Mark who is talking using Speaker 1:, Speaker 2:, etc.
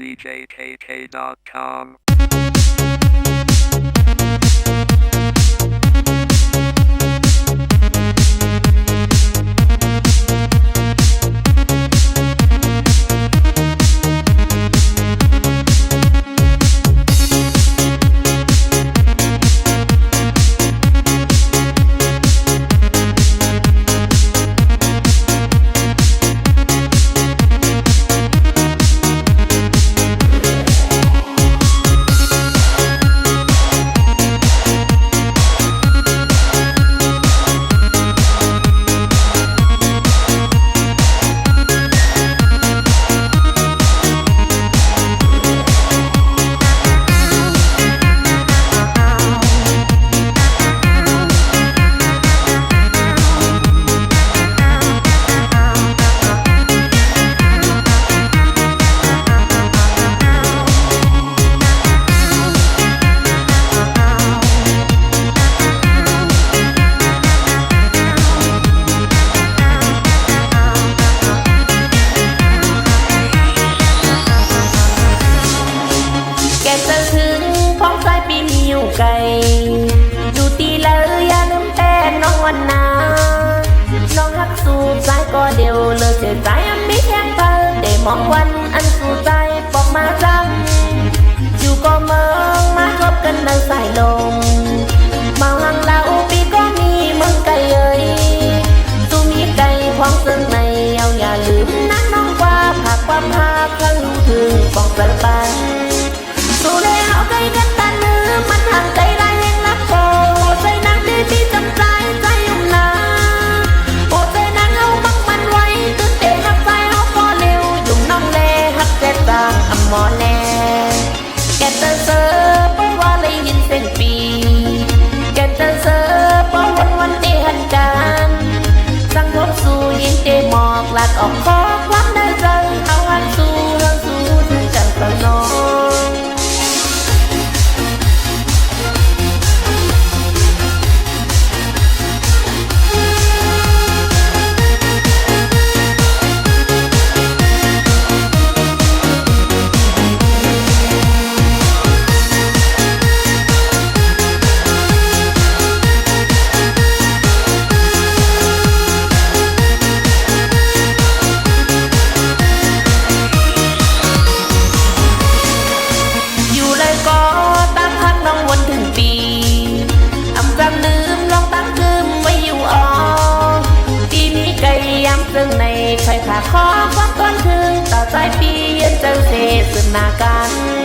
Speaker 1: djkk.com.
Speaker 2: อใจมีแห้งเปล่าได้มองวันอันสู่ใจปอกมาจังอยู่ก็เมืองมาพบกันดังสายลมมาหังเหล่าปีก็มีมึงไกลเอ้ยสู้มีไก่พ้องซึ่งในเอาอย่าลืมนั้นน้องว่าผักความหาครั้งถึงปองสันปานคืนต่อใจปีเย็นจังเสสนากัน